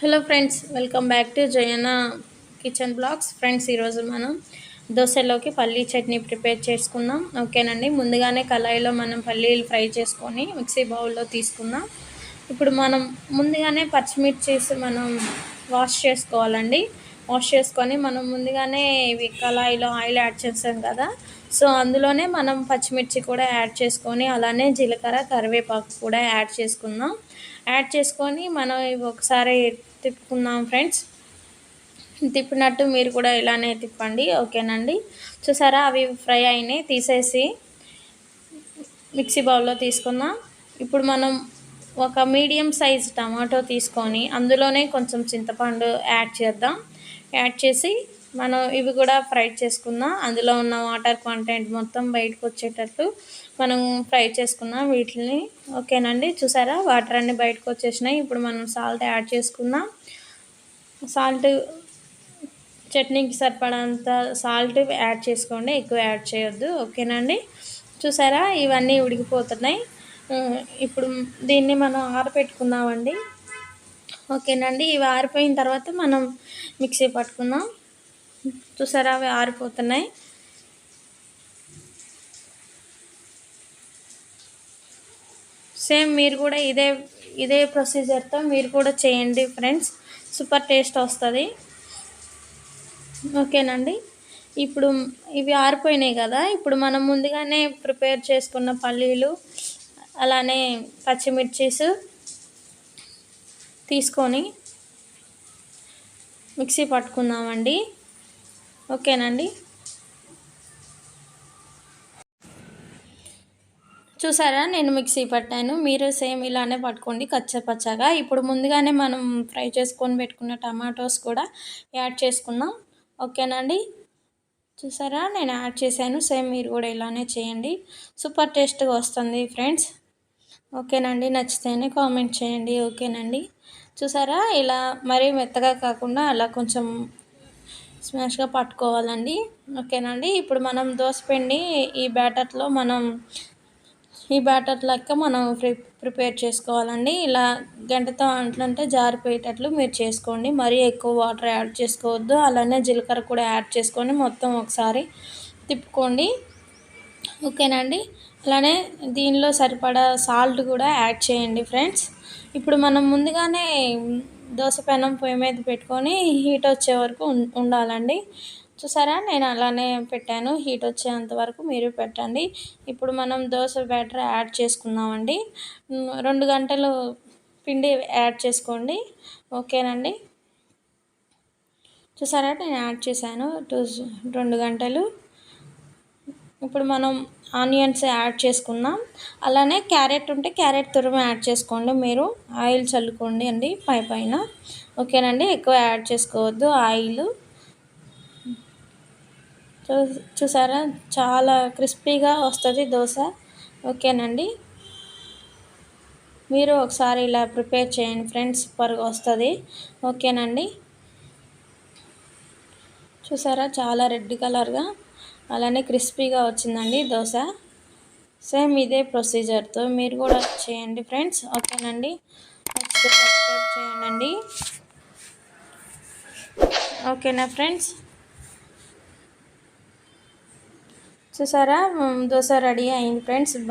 Hello friends welcome back to Jayana kitchen blogs friends ఈరోజు మనం దోశలోకి పల్లీ చట్నీ ప్రిపేర్ చేసుకుందాం. ఓకేనండి? ముందుగానే కళాయిలో మనం పల్లీలు ఫ్రై చేసుకొని మిక్సీ బౌల్లో తీసుకుందాం. ఇప్పుడు మనం ముందుగానే పచ్చిమిర్చేసి మనం వాష్ చేసుకోవాలండి. వాష్ చేసుకొని మనం ముందుగానే ఇవి కళాయిలో ఆయిల్ యాడ్ చేస్తాం కదా. సో అందులోనే మనం పచ్చిమిర్చి కూడా యాడ్ చేసుకొని అలానే జీలకర్ర కరివేపాకు కూడా యాడ్ చేసుకుందాం. యాడ్ చేసుకొని మనం ఇవి ఒకసారి తిప్పుకుందాం ఫ్రెండ్స్. తిప్పినట్టు మీరు కూడా ఇలానే తిప్పండి ఓకేనండి? చూసారా అవి ఫ్రై అయినాయి. తీసేసి మిక్సీ బౌల్లో తీసుకుందాం. ఇప్పుడు మనం ఒక మీడియం సైజ్ టమాటో తీసుకొని అందులోనే కొంచెం చింతపండు యాడ్ చేద్దాం. యాడ్ చేసి మనం ఇవి కూడా ఫ్రై చేసుకుందాం. అందులో ఉన్న వాటర్ కంటెంట్ మొత్తం బయటకు వచ్చేటట్టు మనం ఫ్రై చేసుకుందాం వీటిని. ఓకేనండి? చూసారా? వాటర్ అన్నీ బయటకు వచ్చేసినాయి. ఇప్పుడు మనం సాల్ట్ యాడ్ చేసుకుందాం. సాల్ట్ చట్నీకి సరిపడంత సాల్ట్ యాడ్ చేసుకోండి. ఎక్కువ యాడ్ చేయొద్దు. ఓకేనండి? చూసారా? ఇవన్నీ ఉడికిపోతున్నాయి. ఇప్పుడు దీన్ని మనం ఆరపెట్టుకుందామండి. ఓకేనండి? ఇవి ఆరిపోయిన తర్వాత మనం మిక్సీ పట్టుకుందాం. చూసారా అవి ఆరిపోతున్నాయి. సేమ్ మీరు కూడా ఇదే ఇదే ప్రొసీజర్తో మీరు కూడా చేయండి ఫ్రెండ్స్. సూపర్ టేస్ట్ వస్తుంది. ఓకేనండి. ఇప్పుడు ఇవి ఆరిపోయినాయి కదా ఇప్పుడు మనం ముందుగానే ప్రిపేర్ చేసుకున్న పల్లీలు అలానే పచ్చిమిర్చీస్ తీసుకొని మిక్సీ పట్టుకుందామండి. ఓకేనండి. చూసారా నేను మిక్సీ పట్టాను. మీరు సేమ్ ఇలానే పట్టుకోండి కచ్చపచ్చగా ఇప్పుడు ముందుగానే మనం ఫ్రై చేసుకొని పెట్టుకున్న టమాటోస్ కూడా యాడ్ చేసుకున్నాం ఓకేనండి. చూసారా నేను యాడ్ చేశాను. సేమ్ మీరు కూడా ఇలానే చేయండి. సూపర్ టేస్ట్గా వస్తుంది ఫ్రెండ్స్. ఓకేనండి నచ్చితేనే కామెంట్ చేయండి. ఓకేనండి. చూసారా ఇలా మరీ మెత్తగా కాకుండా అలా కొంచెం స్మాష్గా పట్టుకోవాలండి. ఓకేనండి. ఇప్పుడు మనం దోసపిండి ఈ బ్యాటర్లో మనం ఈ బ్యాటర్ లెక్క మనం ప్రి ప్రిపేర్ చేసుకోవాలండి. ఇలా గంటతో అంట్లంటే జారిపోయేటట్లు మీరు చేసుకోండి. మరీ ఎక్కువ వాటర్ యాడ్ చేసుకోవద్దు. అలానే జీలకర్ర కూడా యాడ్ చేసుకొని మొత్తం ఒకసారి తిప్పుకోండి. ఓకేనండి. అలానే దీనిలో సరిపడా సాల్ట్ కూడా యాడ్ చేయండి ఫ్రెండ్స్. ఇప్పుడు మనం ముందుగానే దోశ పెనం పొయ్యి మీద పెట్టుకొని హీట్ వచ్చే వరకు ఉండాలండి. చూసారా? నేను అలానే పెట్టాను. హీట్ వచ్చేంత వరకు మీరు పెట్టండి. ఇప్పుడు మనం దోశ బ్యాటర్ యాడ్ చేసుకుందామండి. రెండు గంటలు పిండి యాడ్ చేసుకోండి. ఓకేనండి? చూసారా? నేను యాడ్ చేశాను. టూ రెండు గంటలు. ఇప్పుడు మనం ఆనియన్స్ యాడ్ చేసుకుందాం. అలానే క్యారెట్ ఉంటే క్యారెట్ తురుము యాడ్ చేసుకోండి. మీరు ఆయిల్ చల్లుకోండి అండి పై పైన. ఓకేనండి? ఎక్కువ యాడ్ చేసుకోవద్దు. ఆయిల్. చూ చూసారా? చాలా క్రిస్పీగా వస్తుంది దోశ. ఓకేనండి? మీరు ఒకసారి ఇలా ప్రిపేర్ చేయండి ఫ్రెండ్స్. సూపర్గా వస్తుంది. ఓకేనండి? చూసారా? చాలా రెడ్ కలర్గా అలానే క్రిస్పీగా వచ్చిందండి దోశ. సేమ్ ఇదే ప్రొసీజర్తో. మీరు కూడా చేయండి ఫ్రెండ్స్. ఓకేనండి? సబ్స్క్రైబ్ చేయండి ఓకేనా ఫ్రెండ్స్? చూసారా? దోశ రెడీ అయింది ఫ్రెండ్స్.